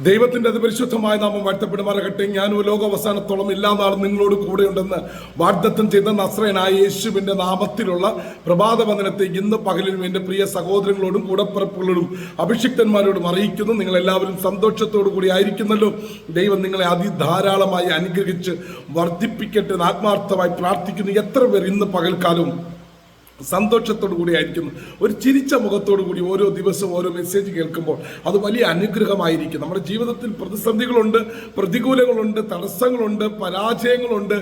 ദൈവത്തിന്റെ അതിപരിശുദ്ധമായ നാമം വാഴ്ത്തപ്പെടുമാറാകട്ടെ. ഞാനും ലോക അവസാനത്തോളം എല്ലാ നാളും നിങ്ങളോട് കൂടെയുണ്ടെന്ന് വാഗ്ദത്തം ചെയ്ത നസ്രയനായ യേശുവിന്റെ നാമത്തിലുള്ള പ്രഭാത വന്ദനത്തെ ഇന്ന് പകലിലും എന്റെ പ്രിയ സഹോദരങ്ങളോടും കൂടപ്പിറപ്പുകളോടും അഭിഷിക്തന്മാരോടും അറിയിക്കുന്നു. നിങ്ങൾ എല്ലാവരും സന്തോഷത്തോടു കൂടി ആയിരിക്കുന്നല്ലോ. ദൈവം നിങ്ങളെ അതിധാരാളമായി അനുഗ്രഹിച്ച് വർദ്ധിപ്പിക്കട്ടെ ആത്മാർത്ഥമായി പ്രാർത്ഥിക്കുന്നു. എത്ര പേർ ഇന്ന് പകൽക്കാലവും സന്തോഷത്തോടു കൂടി ആയിരിക്കുന്നു ഒരു ചിരിച്ച മുഖത്തോടു കൂടി ഓരോ ദിവസവും ഓരോ മെസ്സേജ് കേൾക്കുമ്പോൾ അത് വലിയ അനുഗ്രഹമായിരിക്കും. നമ്മുടെ ജീവിതത്തിൽ പ്രതിസന്ധികളുണ്ട് പ്രതികൂലങ്ങളുണ്ട് തടസ്സങ്ങളുണ്ട് പരാജയങ്ങളുണ്ട്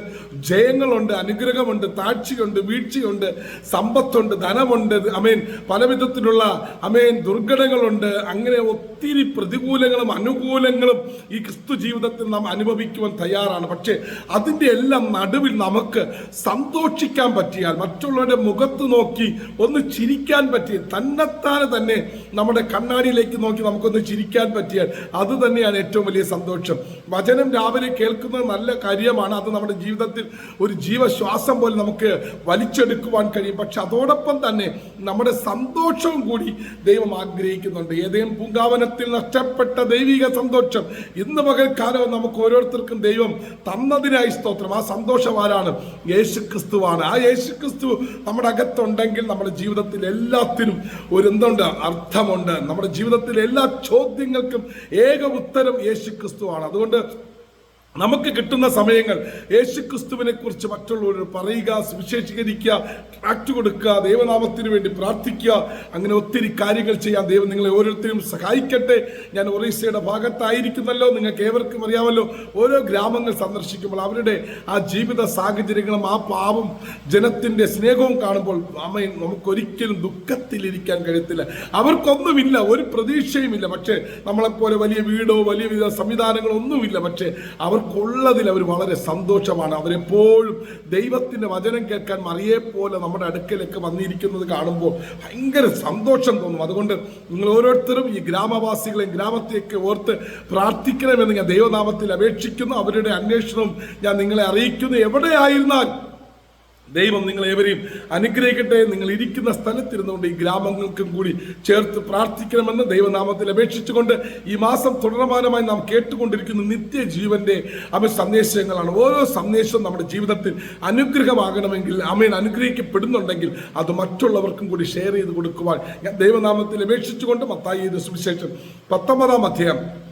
ജയങ്ങളുണ്ട് അനുഗ്രഹമുണ്ട് താഴ്ചയുണ്ട് വീഴ്ചയുണ്ട് സമ്പത്തുണ്ട് ധനമുണ്ട് അമേൻ. പല വിധത്തിലുള്ള അമേൻ ദുർഘടങ്ങളുണ്ട് അങ്ങനെ ഒത്തിരി പ്രതികൂലങ്ങളും അനുകൂലങ്ങളും ഈ ക്രിസ്തു ജീവിതത്തിൽ നാം അനുഭവിക്കുവാൻ തയ്യാറാണ്. പക്ഷേ അതിന്റെ എല്ലാം നടുവിൽ നമുക്ക് സന്തോഷിക്കാൻ പറ്റിയാൽ മറ്റുള്ളവരുടെ മുഖത്ത് നോക്കി ഒന്ന് ചിരിക്കാൻ പറ്റിയ തന്നെത്താനെ തന്നെ നമ്മുടെ കണ്ണാടിയിലേക്ക് നോക്കി നമുക്കൊന്ന് ചിരിക്കാൻ പറ്റിയാൽ അത് തന്നെയാണ് ഏറ്റവും വലിയ സന്തോഷം. വചനം രാവിലെ കേൾക്കുന്നത് നല്ല കാര്യമാണ്. അത് നമ്മുടെ ജീവിതത്തിൽ ഒരു ജീവശ്വാസം പോലെ നമുക്ക് വലിച്ചെടുക്കുവാൻ കഴിയും. പക്ഷെ അതോടൊപ്പം തന്നെ നമ്മുടെ സന്തോഷവും കൂടി ദൈവം ആഗ്രഹിക്കുന്നുണ്ട്. ഏതെങ്കിലും പൂങ്കാവനത്തിൽ നഷ്ടപ്പെട്ട ദൈവിക സന്തോഷം ഇന്ന് പകൽക്കാലവും നമുക്ക് ഓരോരുത്തർക്കും ദൈവം തന്നതിനായി സ്തോത്രം. ആ സന്തോഷം ആരാണ്? യേശു ക്രിസ്തുവാണ് ആ യേശു ക്രിസ്തു നമ്മുടെ അകത്തുണ്ടെങ്കിൽ നമ്മുടെ ജീവിതത്തിൽ എല്ലാത്തിനും ഒരു എന്തുണ്ട്? അർത്ഥമുണ്ട്. നമ്മുടെ ജീവിതത്തിലെ എല്ലാ ചോദ്യങ്ങൾക്കും ഏക ഉത്തരം യേശു ക്രിസ്തുവാണ് അതുകൊണ്ട് നമുക്ക് കിട്ടുന്ന സമയങ്ങൾ യേശു ക്രിസ്തുവിനെ കുറിച്ച് മറ്റുള്ളവർ പറയുക സുവിശേഷീകരിക്കുക ട്രാക്ട് കൊടുക്കുക ദൈവനാമത്തിന് വേണ്ടി പ്രാർത്ഥിക്കുക. അങ്ങനെ ഒത്തിരി കാര്യങ്ങൾ ചെയ്യാൻ ദൈവം നിങ്ങളെ ഓരോരുത്തരും സഹായിക്കട്ടെ. ഞാൻ ഒറീസയുടെ ഭാഗത്തായിരിക്കുന്നല്ലോ. നിങ്ങൾക്ക് ഏവർക്കും അറിയാമല്ലോ. ഓരോ ഗ്രാമങ്ങൾ സന്ദർശിക്കുമ്പോൾ അവരുടെ ആ ജീവിത സാഹചര്യങ്ങളും ആ പാവം ജനത്തിന്റെ സ്നേഹവും കാണുമ്പോൾ അമ്മ നമുക്കൊരിക്കലും ദുഃഖത്തിലിരിക്കാൻ കഴിയത്തില്ല. അവർക്കൊന്നുമില്ല. ഒരു പ്രതീക്ഷയുമില്ല. പക്ഷേ നമ്മളെപ്പോലെ വലിയ വീടോ വലിയ വിധ സംവിധാനങ്ങളോ ഒന്നുമില്ല. പക്ഷേ അവർക്കുള്ളതിൽ അവർ വളരെ സന്തോഷമാണ്. അവരെപ്പോഴും ദൈവത്തിന്റെ വചനം കേൾക്കാൻ മറിയേ പോലെ നമ്മുടെ അടുക്കലേക്ക് വന്നിരിക്കുന്നത് കാണുമ്പോൾ ഭയങ്കര സന്തോഷം തോന്നും. അതുകൊണ്ട് നിങ്ങൾ ഓരോരുത്തരും ഈ ഗ്രാമവാസികളെയും ഗ്രാമത്തെയൊക്കെ ഓർത്ത് പ്രാർത്ഥിക്കണമെന്ന് ഞാൻ ദൈവനാമത്തിൽ അപേക്ഷിക്കുന്നു. അവരുടെ അന്വേഷണം ഞാൻ നിങ്ങളെ അറിയിക്കുന്നു. എവിടെയായിരുന്നാൽ ദൈവം നിങ്ങൾ ഏവരെയും അനുഗ്രഹിക്കട്ടെ. നിങ്ങൾ ഇരിക്കുന്ന സ്ഥലത്തിരുന്നുകൊണ്ട് ഈ ഗ്രാമങ്ങൾക്കും കൂടി ചേർത്ത് പ്രാർത്ഥിക്കണമെന്ന് ദൈവനാമത്തിൽ അപേക്ഷിച്ചുകൊണ്ട് ഈ മാസം തുടർമാനമായി നാം കേട്ടുകൊണ്ടിരിക്കുന്ന നിത്യജീവന്റെ അവ സന്ദേശങ്ങളാണ്. ഓരോ സന്ദേശവും നമ്മുടെ ജീവിതത്തിൽ അനുഗ്രഹമാകണമെങ്കിൽ അമേൻ അനുഗ്രഹിക്കപ്പെടുന്നുണ്ടെങ്കിൽ അത് മറ്റുള്ളവർക്കും കൂടി ഷെയർ ചെയ്ത് കൊടുക്കുവാൻ ഞാൻ ദൈവനാമത്തിൽ അപേക്ഷിച്ചുകൊണ്ട് മത്തായി സുവിശേഷം പത്തൊമ്പതാം അധ്യായം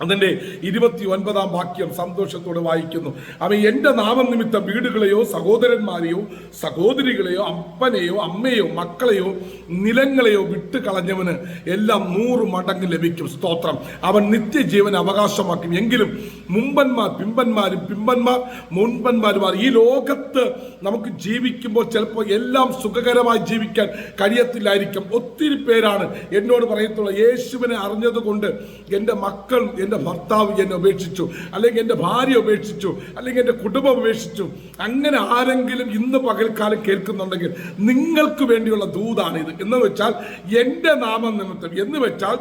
അതിന്റെ ഇരുപത്തി ഒൻപതാം വാക്യം സന്തോഷത്തോടെ വായിക്കുന്നു. അവൻ എന്റെ നാമം നിമിത്തം വീടുകളെയോ സഹോദരന്മാരെയോ സഹോദരികളെയോ അപ്പനെയോ അമ്മയോ മക്കളെയോ നിലങ്ങളെയോ വിട്ട് കളഞ്ഞവന് എല്ലാം നൂറ് മടങ്ങ് ലഭിക്കും. സ്തോത്രം. അവൻ നിത്യജീവൻ അവകാശമാക്കും. എങ്കിലും മുമ്പന്മാർ പിമ്പന്മാരും പിമ്പന്മാർ മുൻപന്മാരുമാർ ഈ ലോകത്ത് നമുക്ക് ജീവിക്കുമ്പോൾ ചിലപ്പോൾ എല്ലാം സുഖകരമായി ജീവിക്കാൻ കഴിയത്തില്ലായിരിക്കും. ഒത്തിരി പേരാണ് എന്നോട് പറയത്തുള്ള യേശുവിനെ അറിഞ്ഞതുകൊണ്ട് എന്റെ മക്കൾ എന്റെ ഭർത്താവ് എന്നെ ഉപേക്ഷിച്ചു അല്ലെങ്കിൽ എന്റെ ഭാര്യ ഉപേക്ഷിച്ചു അല്ലെങ്കിൽ എന്റെ കുടുംബം ഉപേക്ഷിച്ചു. അങ്ങനെ ആരെങ്കിലും ഇന്ന് പകൽക്കാലം കേൾക്കുന്നുണ്ടെങ്കിൽ നിങ്ങൾക്ക് വേണ്ടിയുള്ള ദൂതാണിത്. എന്ന് വെച്ചാൽ എന്റെ നാമം നിമിത്തം എന്ന് വെച്ചാൽ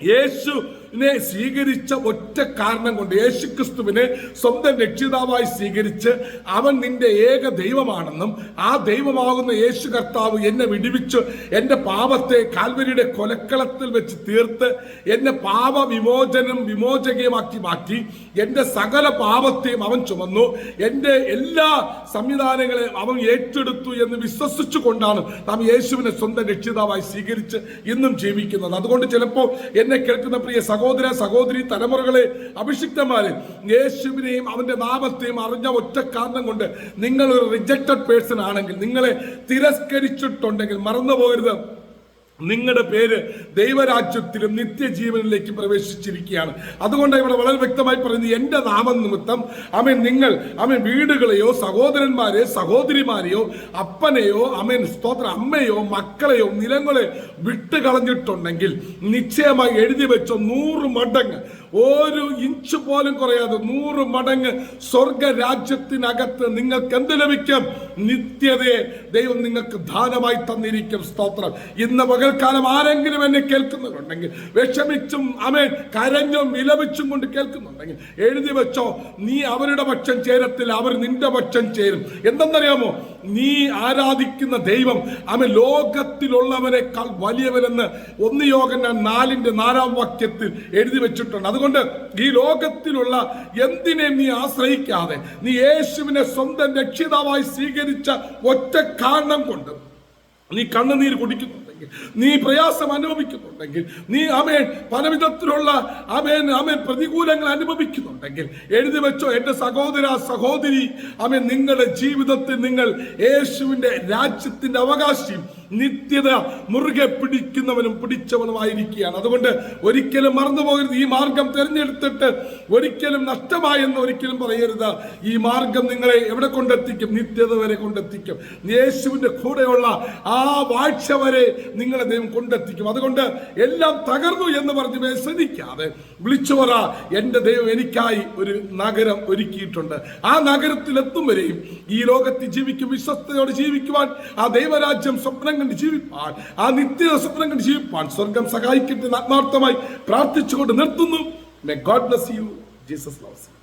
യേശുവിനെ സ്വീകരിച്ച ഒറ്റ കാരണം കൊണ്ട് യേശുക്രിസ്തുവിനെ സ്വന്തം രക്ഷിതാവായി സ്വീകരിച്ച് അവൻ നിന്റെ ഏക ദൈവമാണെന്നും ആ ദൈവമാകുന്ന യേശു കർത്താവ് എന്നെ വിടിവിച്ച് എന്റെ പാപത്തെ കാൽവരിയുടെ കൊലക്കളത്തിൽ വെച്ച് തീർത്ത് എന്നെ പാപ വിമോചനം വിമോചകമാക്കി മാറ്റി എന്റെ സകല പാപത്തെയും അവൻ ചുമന്നു എന്റെ എല്ലാ സംവിധാനങ്ങളെയും അവൻ ഏറ്റെടുത്തു എന്ന് വിശ്വസിച്ചു കൊണ്ടാണ് നാം യേശുവിനെ സ്വന്തം രക്ഷിതാവായി സ്വീകരിച്ച് ഇന്നും ജീവിക്കുന്നത്. അതുകൊണ്ട് ചിലപ്പോൾ എന്നെ കേൾക്കുന്ന പ്രിയ സഹോദര സഹോദരി തലമുറകളെ അഭിഷിക്തന്മാരെ യേശുവിനെയും അവന്റെ നാമത്തെയും അറിഞ്ഞ ഒറ്റ കാരണം കൊണ്ട് നിങ്ങൾ ഒരു റിജക്റ്റഡ് പേഴ്സൺ ആണെങ്കിൽ നിങ്ങളെ തിരസ്കരിച്ചിട്ടുണ്ടെങ്കിൽ മറന്നു പോകരുത് നിങ്ങളുടെ പേര് ദൈവരാജ്യത്തിലും നിത്യജീവനിലേക്ക് പ്രവേശിച്ചിരിക്കുകയാണ്. അതുകൊണ്ട് ഇവിടെ വളരെ വ്യക്തമായി പറയുന്നത് എന്റെ നാമം നിമിത്തം അമൻ നിങ്ങൾ അമൻ വീടുകളെയോ സഹോദരന്മാരെയോ സഹോദരിമാരെയോ അപ്പനെയോ അമൻ സ്തോത്ര അമ്മയോ മക്കളെയോ നിലങ്ങളെ വിട്ടുകളഞ്ഞിട്ടുണ്ടെങ്കിൽ നിശ്ചയമായി എഴുതി വെച്ചോ നൂറ് മടങ്ങ് ഒരു ഇഞ്ച് പോലും കുറയാതെ നൂറ് മടങ്ങ് സ്വർഗ രാജ്യത്തിനകത്ത് നിങ്ങൾക്ക് എന്ത് ലഭിക്കും? നിത്യതയെ ദൈവം നിങ്ങൾക്ക് ദാനമായി തന്നിരിക്കും സ്തോത്രം. ഇന്ന് പകൽക്കാലം ആരെങ്കിലും എന്നെ കേൾക്കുന്നുണ്ടെങ്കിൽ വിഷമിച്ചും അമേൻ കരഞ്ഞും വിലപിച്ചും കൊണ്ട് കേൾക്കുന്നുണ്ടെങ്കിൽ എഴുതി വെച്ചോ നീ അവരുടെ പക്ഷം ചേരത്തില്ല അവർ നിന്റെ പക്ഷം ചേരും. എന്തെന്നറിയാമോ? നീ ആരാധിക്കുന്ന ദൈവം അവൻ ലോകത്തിലുള്ളവരെക്കാൾ വലിയവനെന്ന് ഒന്ന് യോഗൻ നാലിന്റെ നാലാം വാക്യത്തിൽ എഴുതി വെച്ചിട്ടുണ്ട്. അതുകൊണ്ട് ഈ ലോകത്തിലുള്ള എന്തിനെ നീ ആശ്രയിക്കാതെ നീ യേശുവിനെ സ്വന്തം രക്ഷിതാവായി സ്വീകരിച്ച ഒറ്റ കാരണം കൊണ്ട് നീ കണ്ണുനീര് കുടിക്കുന്നുണ്ടെങ്കിൽ നീ പ്രയാസം അനുഭവിക്കുന്നുണ്ടെങ്കിൽ നീ അമേൻ പലവിധത്തിലുള്ള അമേൻ അമേൻ പ്രതികൂലങ്ങൾ അനുഭവിക്കുന്നുണ്ടെങ്കിൽ എഴുതി വെച്ചോ എന്റെ സഹോദര സഹോദരി അമേൻ നിങ്ങളുടെ ജീവിതത്തിൽ നിങ്ങൾ യേശുവിന്റെ രാജ്യത്തിന്റെ അവകാശിയും നിത്യത മുറുകെ പിടിക്കുന്നവനും പിടിച്ചവനുമായിരിക്കുകയാണ്. അതുകൊണ്ട് ഒരിക്കലും മറന്നു പോകരുത് ഈ മാർഗം തിരഞ്ഞെടുത്തിട്ട് ഒരിക്കലും നഷ്ടമായെന്ന് ഒരിക്കലും പറയരുത്. ഈ മാർഗം നിങ്ങളെ എവിടെ കൊണ്ടെത്തിക്കും? നിത്യത വരെ കൊണ്ടെത്തിക്കും. യേശുവിന്റെ കൂടെയുള്ള ആ വാഴ്ച വരെ നിങ്ങളെ ദൈവം കൊണ്ടെത്തിക്കും. അതുകൊണ്ട് എല്ലാം തകർന്നു എന്ന് പറഞ്ഞ് വ്യസനിക്കാതെ വിളിച്ചു പറ എന്റെ ദൈവം എനിക്കായി ഒരു നഗരം ഒരുക്കിയിട്ടുണ്ട്. ആ നഗരത്തിലെത്തും വരെയും ഈ ലോകത്തിൽ ജീവിക്കും വിശ്വസ്തയോടെ ജീവിക്കുവാൻ ആ ദൈവരാജ്യം സ്വപ്നം കണ്ട് ജീവിപ്പാൻ. ആ നിത്യ സ്വപ്നം കണ്ട് ജീവിപ്പാൻ. സ്വർഗം സഹായിക്കട്ടെ ആത്മാർത്ഥമായി പ്രാർത്ഥിച്ചുകൊണ്ട് നിർത്തുന്നു. May God bless you Jesus loves you